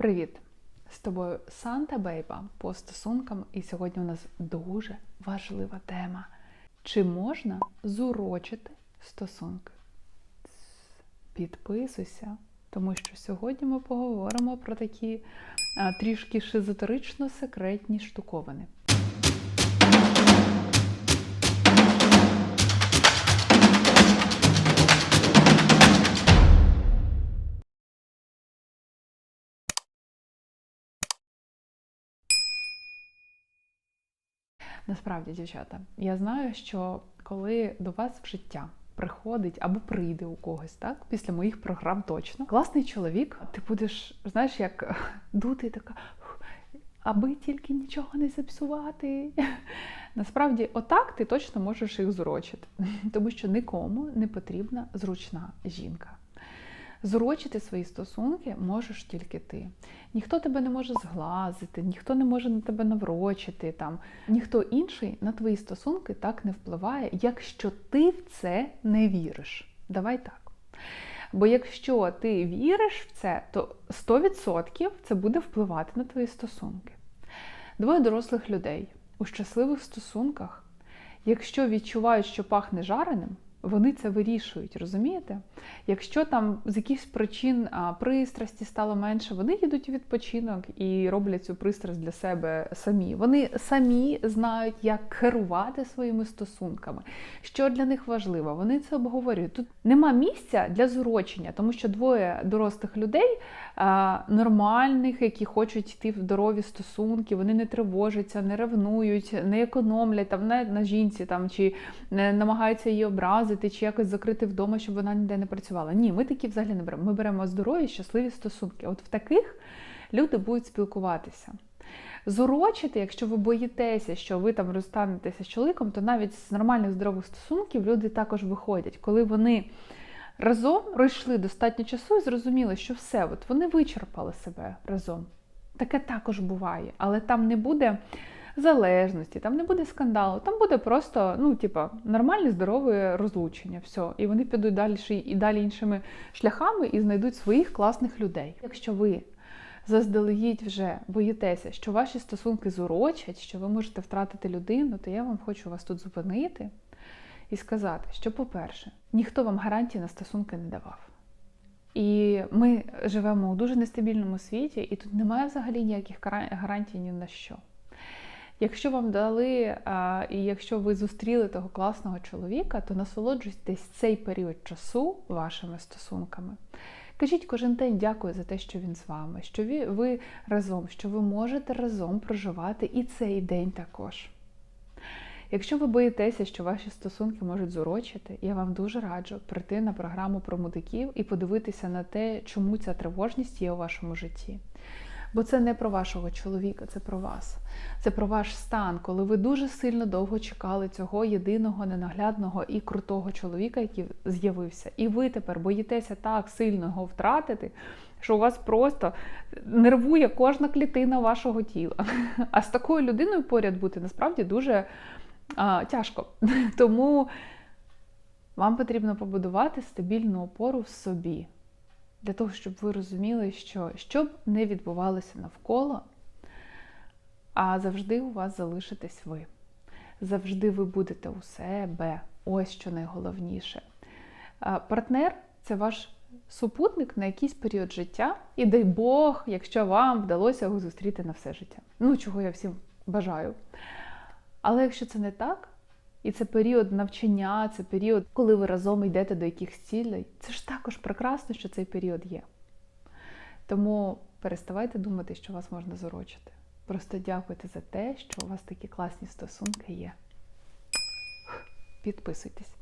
Привіт! З тобою Санта Бейба по стосункам, і сьогодні у нас дуже важлива тема. Чи можна зурочити стосунки? Підписуйся, тому що сьогодні ми поговоримо про такі а, трішки шизотерично секретні штуковини. Насправді, дівчата, я знаю, що коли до вас в життя приходить або прийде у когось, так, після моїх програм точно, класний чоловік, ти будеш, знаєш, як дути така. Аби тільки нічого не зіпсувати. Насправді, отак ти точно можеш їх зурочити, тому що нікому не потрібна зручна жінка. Зурочити свої стосунки можеш тільки ти. Ніхто тебе не може зглазити, ніхто не може на тебе наврочити, там, ніхто інший на твої стосунки так не впливає, якщо ти в це не віриш. Давай так. Бо якщо ти віриш в це, то 100% це буде впливати на твої стосунки. Двоє дорослих людей у щасливих стосунках, якщо відчувають, що пахне жареним, вони це вирішують, розумієте? Якщо там з якихось причин пристрасті стало менше, вони їдуть у відпочинок і роблять цю пристрасть для себе самі. Вони самі знають, як керувати своїми стосунками, що для них важливо. Вони це обговорюють. Тут нема місця для зурочення, тому що двоє дорослих людей нормальних, які хочуть йти в здорові стосунки, вони не тривожаться, не ревнують, не економлять там на, на жінці там чи не намагаються її образити чи якось закрити вдома, щоб вона ніде не працювала. Ні, ми такі взагалі не беремо. Ми беремо здорові, щасливі стосунки. От в таких люди будуть спілкуватися. Зурочити, якщо ви боїтеся, що ви там розстанетеся з чоловіком, то навіть з нормальних здорових стосунків люди також виходять, коли вони разом пройшли достатньо часу і зрозуміли, що все, от вони вичерпали себе разом. Таке також буває, але там не буде залежності, там не буде скандалу, там буде просто, ну, типа, нормальне, здорове розлучення. все. І вони підуть далі і далі іншими шляхами і знайдуть своїх класних людей. Якщо ви заздалегідь вже боїтеся, що ваші стосунки зурочать, що ви можете втратити людину, то я вам хочу вас тут зупинити і сказати, що, по-перше, ніхто вам гарантії на стосунки не давав. І ми живемо у дуже нестабільному світі, і тут немає взагалі ніяких гарантій ні на що. Якщо вам дали, а, і якщо ви зустріли того класного чоловіка, то насолоджуйтесь цей період часу вашими стосунками. Кажіть кожен день дякую за те, що він з вами, що ви, ви разом, що ви можете разом проживати і цей день також. Якщо ви боїтеся, що ваші стосунки можуть зурочити, я вам дуже раджу прийти на програму про мудиків і подивитися на те, чому ця тривожність є у вашому житті. Бо це не про вашого чоловіка, це про вас. Це про ваш стан, коли ви дуже сильно довго чекали цього єдиного, ненаглядного і крутого чоловіка, який з'явився. І ви тепер боїтеся так сильно його втратити, що у вас просто нервує кожна клітина вашого тіла. А з такою людиною поряд бути насправді дуже а, тяжко. Тому вам потрібно побудувати стабільну опору в собі для того, щоб ви розуміли, що що б не відбувалося навколо, а завжди у вас залишитесь ви. Завжди ви будете у себе. Ось що найголовніше. Партнер це ваш супутник на якийсь період життя, і дай Бог, якщо вам вдалося його зустріти на все життя. Ну, чого я всім бажаю. Але якщо це не так, і це період навчання, це період, коли ви разом йдете до якихось цілей. Це ж також прекрасно, що цей період є. Тому переставайте думати, що вас можна зорочити. Просто дякуйте за те, що у вас такі класні стосунки є. Підписуйтесь.